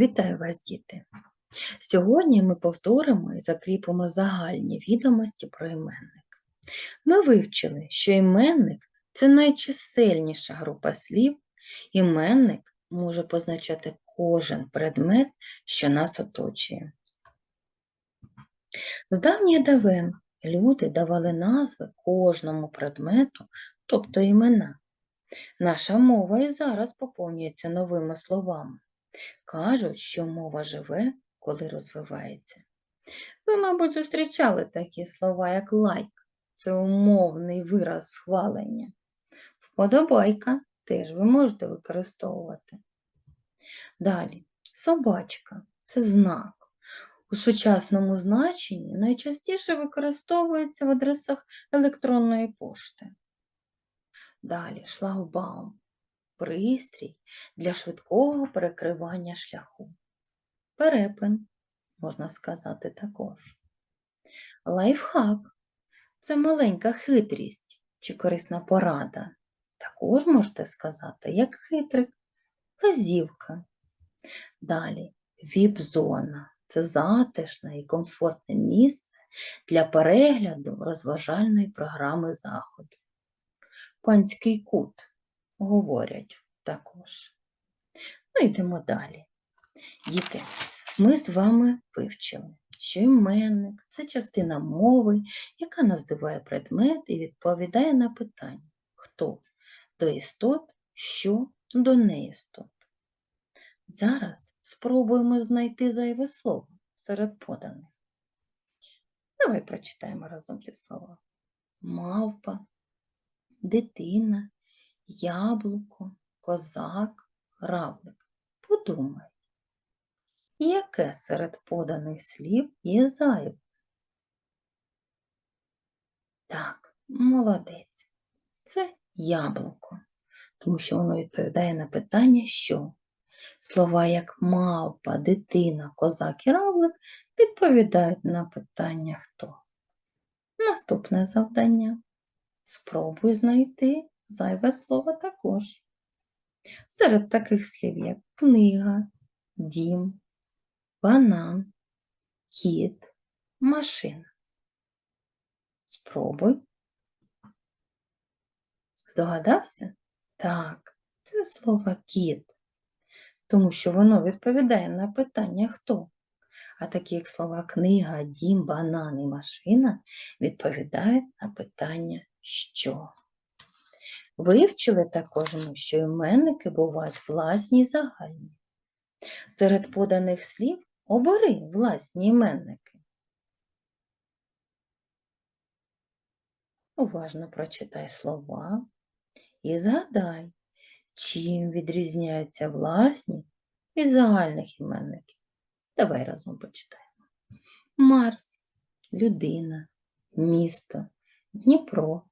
Вітаю вас, діти! Сьогодні ми повторимо і закріпимо загальні відомості про іменник. Ми вивчили, що іменник це найчисельніша група слів. Іменник може позначати кожен предмет, що нас оточує. З давніх давен люди давали назви кожному предмету, тобто імена. Наша мова і зараз поповнюється новими словами. Кажуть, що мова живе, коли розвивається. Ви, мабуть, зустрічали такі слова, як лайк, це умовний вираз схвалення. Вподобайка теж ви можете використовувати. Далі, собачка це знак. У сучасному значенні найчастіше використовується в адресах електронної пошти. Далі шлагбаум пристрій для швидкого перекривання шляху. Перепин, можна сказати, також. Лайфхак це маленька хитрість чи корисна порада. Також можете сказати, як хитрик, лазівка. Далі віп-зона це затишне і комфортне місце для перегляду розважальної програми заходу. Панський кут говорять також. Ну, йдемо далі. Діти, ми з вами вивчили, що іменник це частина мови, яка називає предмет і відповідає на питання хто до істот, що до неістот. Зараз спробуємо знайти зайве слово серед поданих. Давай прочитаємо разом ці слова. Мавпа, дитина, яблуко, козак, равлик. Подумай, яке серед поданих слів є зайве? Так, молодець. Це яблуко, тому що воно відповідає на питання що. Слова як мавпа, дитина, козак і равлик відповідають на питання хто. Наступне завдання. Спробуй знайти зайве слово також. Серед таких слів, як книга, дім, банан, кіт, машина. Спробуй. Здогадався? Так, це слово кіт, тому що воно відповідає на питання хто. А такі як слова книга, дім, банан і машина відповідають на питання що. Вивчили також ми, що іменники бувають власні й загальні. Серед поданих слів обери власні іменники. Уважно прочитай слова і згадай, чим відрізняються власні від загальних іменників. Давай разом почитаємо. Марс, людина, місто, Дніпро,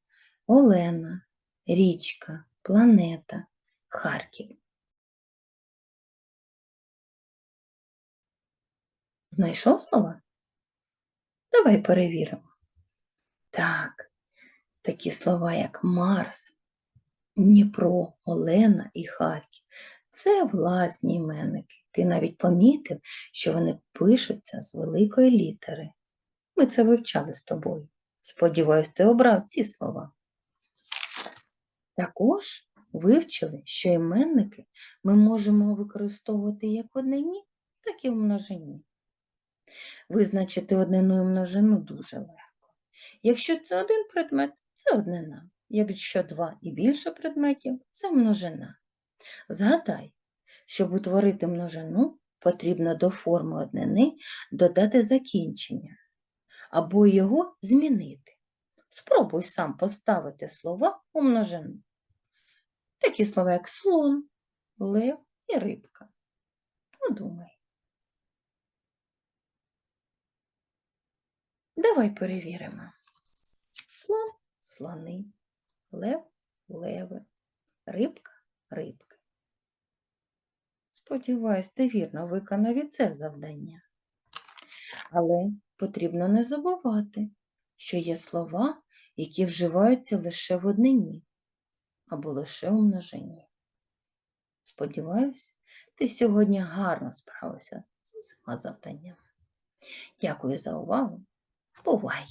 Олена, річка, планета, Харків. Знайшов слова? Давай перевіримо. Так, такі слова, як Марс, Дніпро, Олена і Харків. Це власні іменники. Ти навіть помітив, що вони пишуться з великої літери. Ми це вивчали з тобою. Сподіваюсь, ти обрав ці слова. Також вивчили, що іменники ми можемо використовувати як в однині, так і в множині. Визначити однину і множину дуже легко. Якщо це один предмет, це однина. Якщо два і більше предметів, це множина. Згадай, щоб утворити множину, потрібно до форми однини додати закінчення або його змінити. Спробуй сам поставити слова у множину. Такі слова, як слон, лев і рибка. Подумай. Давай перевіримо. Слон слони, лев леви, рибка рибки. Сподіваюсь, ти вірно виконав і це завдання. Але потрібно не забувати, що є слова, які вживаються лише в однині або лише у множині. Сподіваюсь, ти сьогодні гарно справився з усіма завданнями. Дякую за увагу. Бувай!